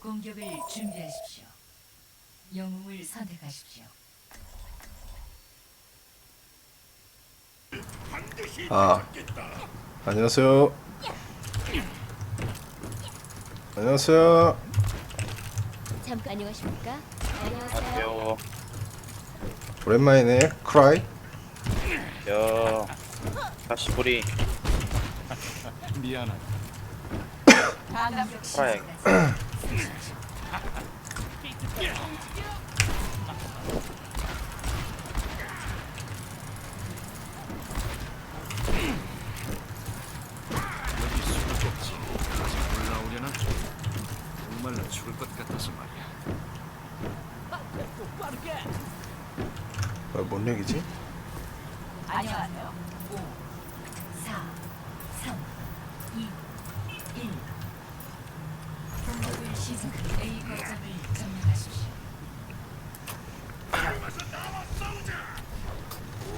공격을 준비하십시오. 영웅을 선택하십시오. 아 안녕하세요 안녕하세요 잠깐 안녕하십니까? 안녕하세요. 오랜만이네 크라이 야, 다시 우리 미안하다. 프라이. Get up!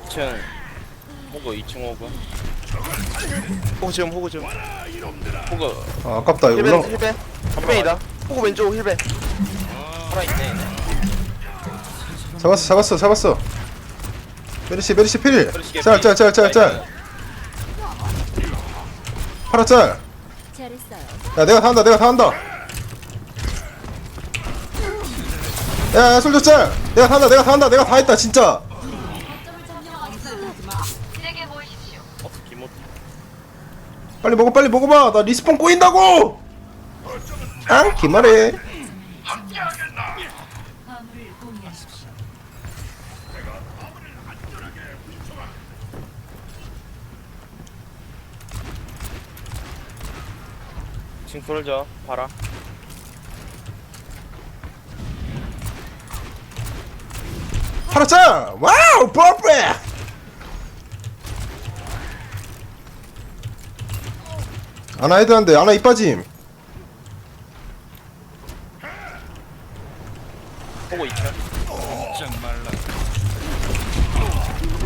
2층 호그 2층 호그. 호그 좀 호그 좀. 호그 아 아깝다 이거 힐벤 올라 힐벤 힐벤이다. 호그 왼쪽 힐벤. 살아 있네. 얘네. 잡았어 잡았어 잡았어 메리시 메리시 필 메르시 개피. 짤짤짤짤짤 파라 짤야 잘했어요. 내가 다 한다 내가 다 한다 야 야 솔저 짤 내가 다 한다 내가 다 한다 내가 다 했다 진짜. 빨리 먹어 빨리 먹어봐 나 리스폰 꼬인다고 아 기말해. 지금 풀어줘. 봐라. 짤 와우 퍼펙트 아나 헤드한데 아나 이빠짐 호그 2층. 짝 말라.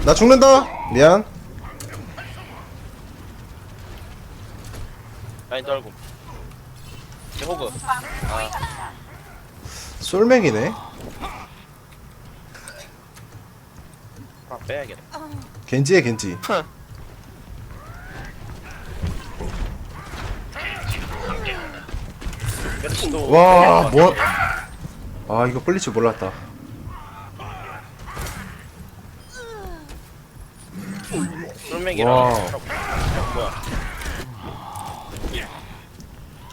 나 죽는다 미안 라인 떨고. 제 호그. 아, 솔맥이네 아 빼야겠다. 겐지에 겐지 메르시도. 와, 뭐? 아, 이거 끌릴 줄 몰랐다. 쫄맥이랑. 와. 야, 뭐야?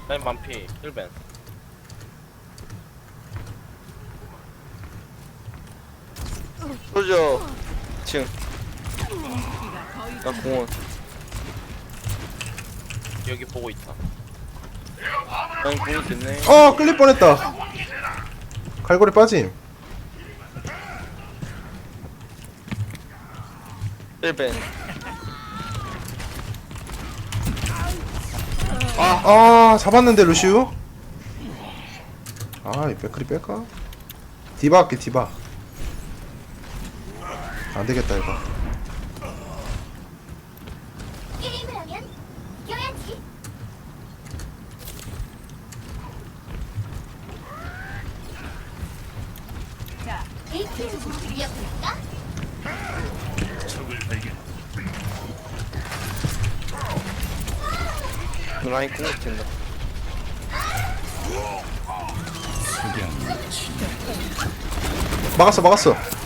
라인 만피 힐벤. 소저 층. 나 공원. 여기 보고 있다. 아니 공이 됐네. 어, 끌릴 뻔했다. 갈고리 빠짐. 힐벤. 아, 잡았는데 루시우. 아, 이 백크리 뺄까? 디바 할게, 디바. 안 되겠다 이거. 게임을 하면 이겨야지. 자, AT를 이겨볼까? 적을 발견. 라인 공이 된다. 막았어, 막았어.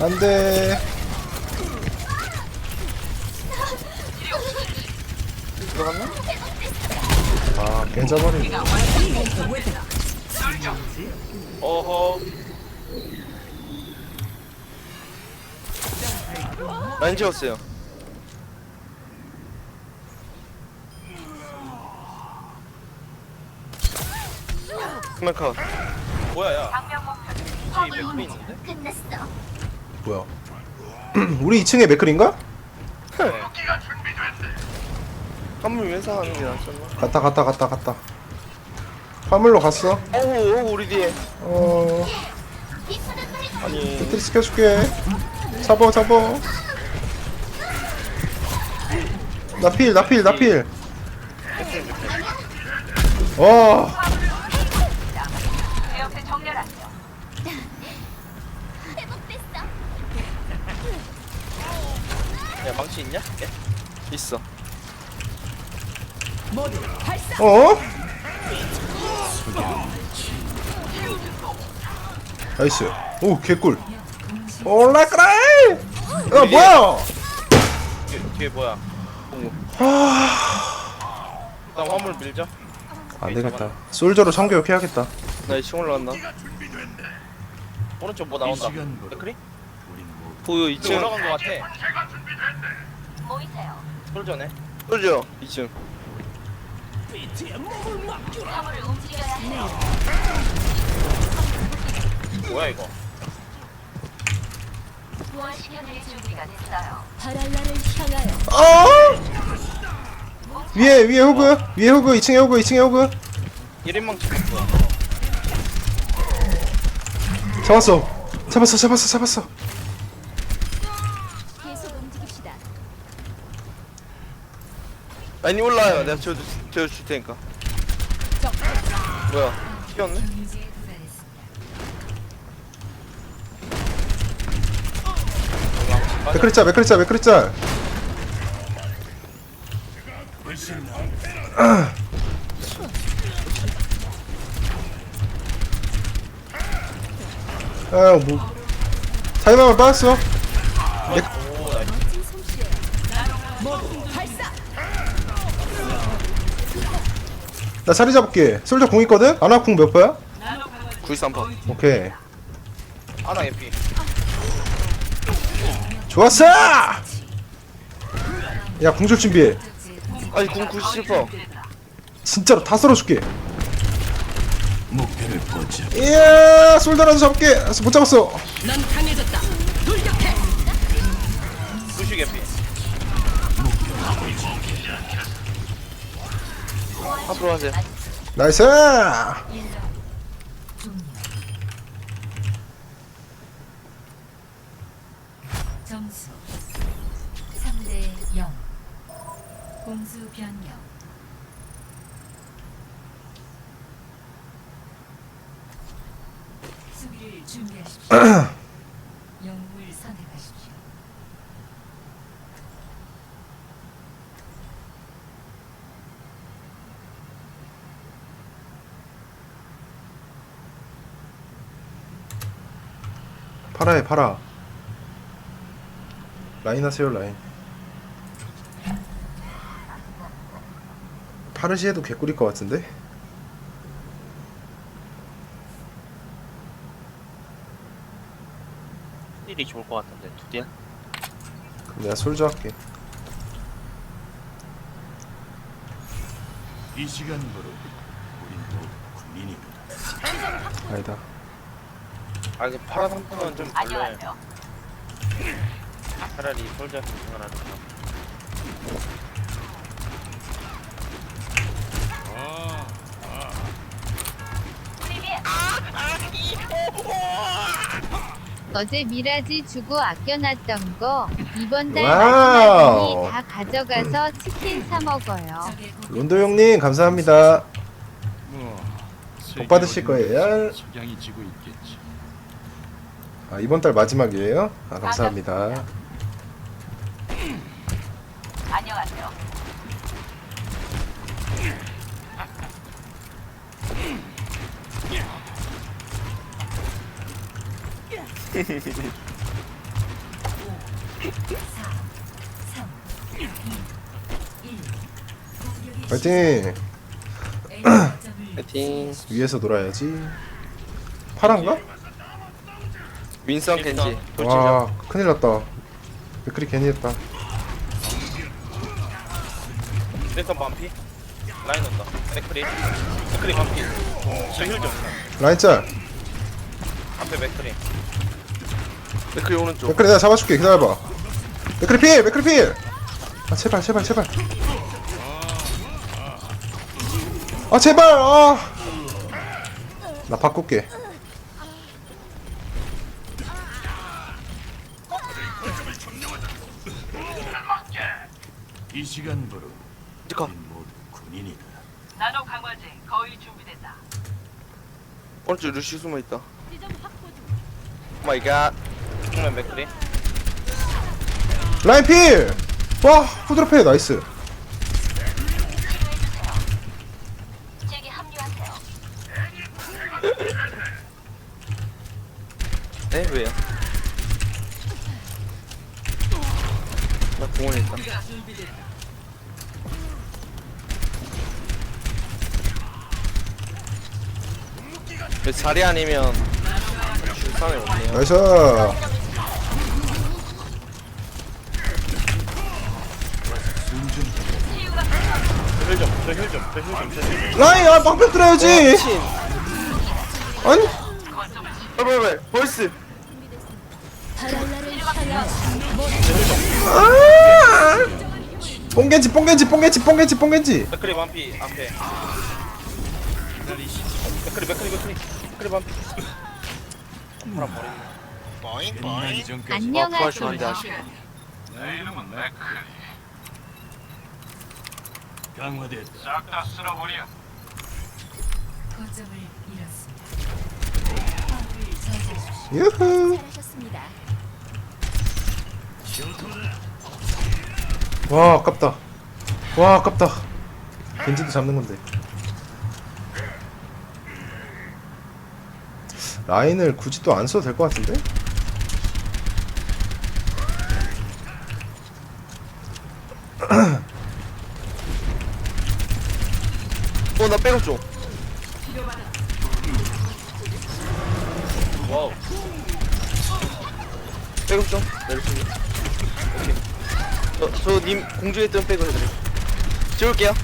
안 돼. 들어갔나? 아, 깨져버리네. 어허. 라인 지웠어요. 스마카. 뭐야 야? 이 맥도 있는데? 끝났어. 뭐야? 우리 2층에 맥클인가? 한물 회사 하는 게 낫잖아. 갔다, 갔다, 갔다, 갔다. 화물로 갔어. 어우 어우 우리 뒤에. 어, 아니. 배터리 시켜줄게. 잡어, 잡어. 나필, 나필, 나필. 와, 망치 있냐? 예? 있어. 모두 발사. 어? 나이스. 오 개꿀. 올라 그래! 어 뭐야? 뒤에, 뒤에 뭐야? 공무 아. 나 화물 밀자. 안 되겠다. 솔저로 성교육 해야겠다. 나 2층 올라간다. 오른쪽 뭐이 나온다. 맥크리? 보여 2층. 올라간 거 같아. 모이세요? 솔저네? 솔저. 2층. 화물을 움직여야 해요. 뭐야 이거? 부활시켜드릴 준비가 됐어요. 바랄라를 향하여 어 위에 위에 호그. 위에 호그 2층에 호그 2층에 호그. 1인망치 뭐야. 잡았어. 잡았어 잡았어 잡았어 계속 움직입시다 아니 올라요. 내가 재워줄, 재워줄 테니까. 뭐야? 튀었네? 맥크리짤 맥크리짤 맥크리짤. 아뭐. 타이머만 빠졌어? 멋 나 자리 잡을게 솔저 공 있거든? 아나 공몇 퍼야? 93퍼 오케이 아나 에피 좋았어! 야 공줄 준비해 아니 궁 97퍼 진짜로 다 썰어줄게 목표를 보자. 이야 솔더라도 잡을게 못 잡았어 넌 강해졌다. 돌격해. 부식 앞으로 하세요. 나이스 종료. 점수 3대 0. 공수 변경. 수비를 준비하십시오. 영웅을 선택하십시오. 팔아해 팔아. 라인 하세요 라인. 파르시에도 개꿀일 것 같은데? 딜이 좋을 것 같은데 두딜 그럼 내가 솔저 할게. 이 시간부로 우린 모두 군인이다. 아니다 아 이거 파란 상품은 좀 별로야 차라리 솔저 생각하는 어제 미라지 주고 아껴놨던 거 이번 달 와우. 마지막이니 다 가져가서 치킨 사 먹어요. 론도 형님 감사합니다 뭐, 복 받으실 거예요. 석양이 지고 있겠지. 아 이번 달 마지막이에요? 아 감사합니다 안녕하세요. 파이팅 파이팅 위에서 놀아야지 파란가? 윈선 겐지. 와 큰일 났다. 맥크리 괜히 했다. 윈선 반피. 라인 온다. 맥크리. 맥크리 반피. 저힐좀. 라인 짤. 앞에 맥크리. 맥크리 오른쪽. 맥크리 내가 잡아줄게. 기다려봐. 맥크리 필! 맥크리 필! 아 제발 제발 제발. 아 제발! 아나 바꿀게 이 시간부로 지카 우린 모두 군인이다. 나노 강화제 거의 준비됐다. 오른쪽 루시 숨어 있다 오마이 갓 정면 맥크리 라인 필! 와 후드로페 나이스 그 자리 아니면 출산이 없네요. 나이스 라인 아 방패 들어야지 아니 왜왜왜 벌스. 아! 뽕겐지 뽕겐지 뽕겐지 뽕겐지 뽕겐지 클립 반피 앞에. 와 아깝다. 와 아깝다. 겐지도 잡는 건데 라인을 굳이 또 안 써도 될 것 같은데? 어나 백업 좀. 와우. 백업 좀. 내리시면. 오케이. 저저님 공중에 있던 백을 해드릴게요. 지울게요.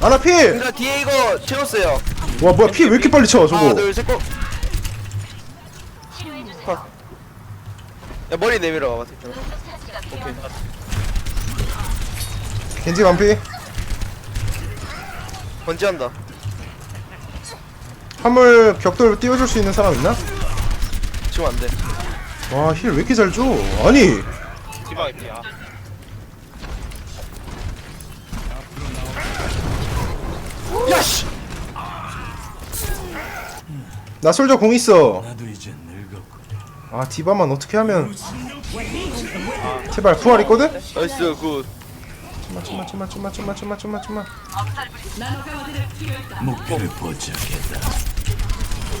아나 필! 그러니까 뒤에 이거 채웠어요. 와 뭐야 피 왜 이렇게 빨리 쳐 하나 저거 둘셋 고. 치료해 주세요. 컷. 야 머리 내밀어. 응급 처치가 오케이. 겐지 반피 번지한다. 화물 격돌 띄워줄 수 있는 사람 있나? 지금 안 돼. 와 힐 왜 이렇게 잘 줘? 아니 디바이 피야. 야씨. 나 솔저 공 있어 아 디바만 어떻게 하면 제발 부활 있거든? 나이스 굿. 좀만 좀만 좀만 좀만 좀만 좀만 좀만 좀만 목표를 포착했다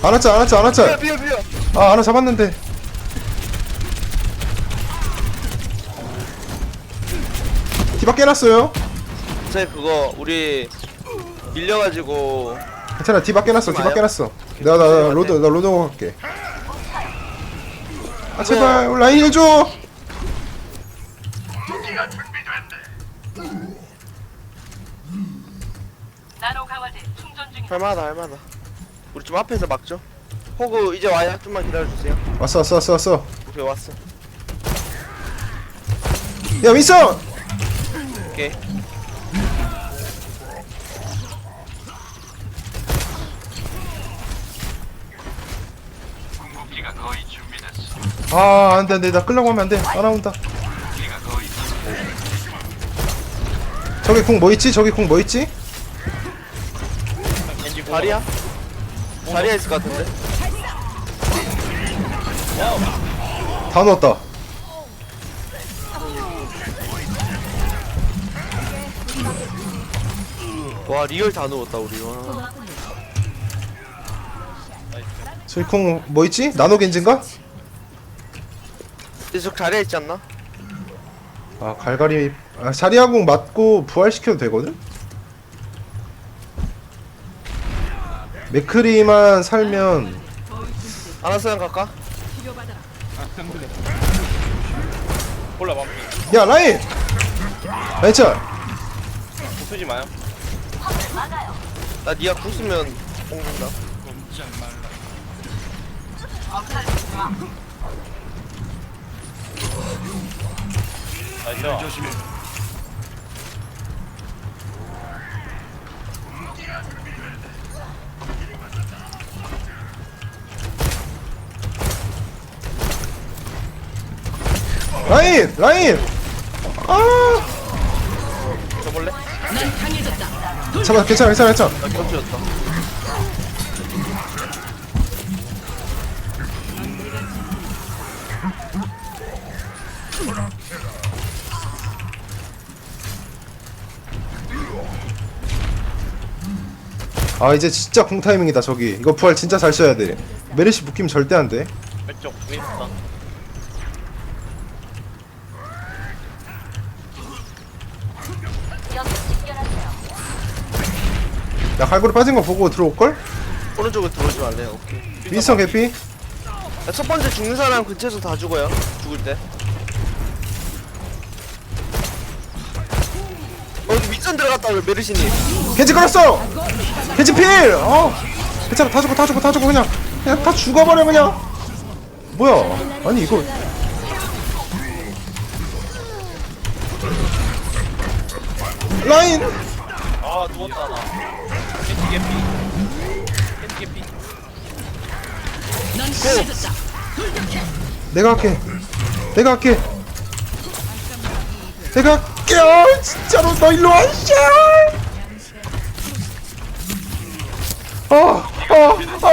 안 왔자 안 왔자 안 비어 왔자 비어 비어. 아 하나 잡았는데 디바 깨놨어요 제 그거 우리 밀려가지고 괜찮아 디바 깨놨어 디바? 깨놨어 내가 나, 나 로드 나 로드 갈게 아 제발 라인 해줘 나노 강화제 충전 중입니다. 할만하다 할만하다. 우리 좀 앞에서 막죠. 호구 이제 와요. 좀만 기다려주세요. 왔어 왔어 왔어 왔어 오케이 왔어. 야 윈선 오케이. 궁극기가 거의 준비됐어 아 안돼 안돼 나 끌려고 하면 안돼 따라온다 궁극기가 거의 저기 궁 뭐 있지 저기 궁 뭐 있지 자리야? 자리야 있을 것 같은데. 다 넣었다 와 리얼 다 누웠다 우리. 와. 저기 궁 뭐 있지 나노 겐진가 계속 자리야 있지 않나? 아 갈갈이 아, 자리아궁 맞고 부활시켜도 되거든 맥크리만 살면 아나스랑 갈까? 몰라 봐. 야 라인 라인차 쓰지 마요. 나 니가 부수면 뽕준다. 나이스. 조심해 라인 라인 아 줘볼래? 잠깐 괜찮아 괜찮아 괜찮아 나 겹쳐졌다. 아 이제 진짜 공 타이밍이다 저기. 이거 부활 진짜 잘 써야 돼. 메르시 묶이면 절대 안돼. 왼쪽 윈스턴. 야 갈고리 빠진 거 보고 들어올걸? 오른쪽으로 들어오지 말래요. 오케이. 윈스턴 개피? 야, 첫 번째 죽는 사람 근처에서 다 죽어요. 죽을 때. 어, 윗선 들어갔다 왜 메르시님. 겐지 걸었어! 겐지 필! 어? 괜찮아 다 죽어 다 죽어 다 죽어 그냥. 그냥 다 죽어버려 그냥. 뭐야? 아니 이거. 라인! 아 누웠다 나. 겐지 개피. 겐지 개피. 내가 할게. 내가 할게. 내가 할게 어, 진짜로 너 일로 와 씨! 어 어 어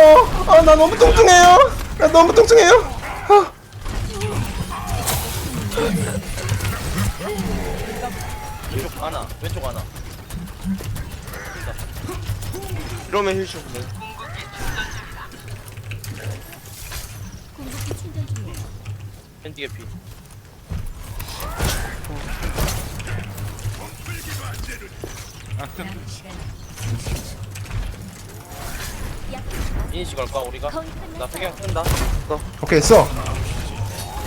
어 나 너무 뚱뚱해요. 나 너무 뚱뚱해요. 어. 왼쪽 하나 왼쪽 하나. 이러면 힐쇼 네 겐지 개피 이니시 걸까 우리가? 나 뜬다. 너 오케이 써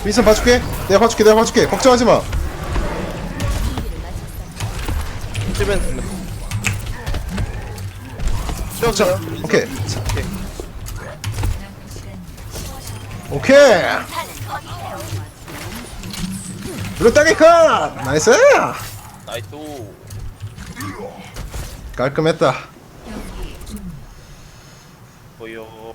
윈선 봐줄게. 내가 봐줄게 내가 봐줄게. 걱정하지 마. 7벤 됐네 자, 자. 오케이. 오케이. 오케이 루따기 컷 나이스! 나이스. 깔끔했다 보여